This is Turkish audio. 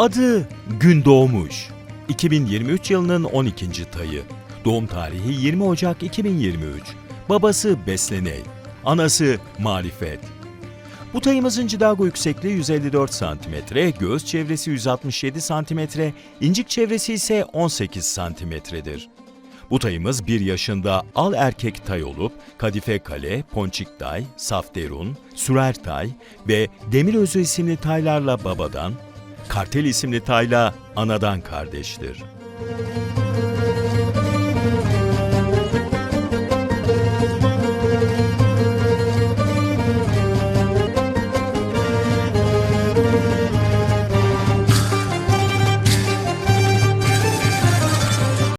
Adı Gün Doğmuş. 2023 yılının 12. tayı. Doğum tarihi 20 Ocak 2023. Babası Besleney. Anası Marifet. Bu tayımızın cidago yüksekliği 154 cm, göğüs çevresi 167 cm, incik çevresi ise 18 cm'dir. Bu tayımız 1 yaşında al erkek tay olup kadife kale, ponçik tay, safterun, sürer tay ve demir özü isimli taylarla babadan, kartel isimli tayla anadan kardeştir.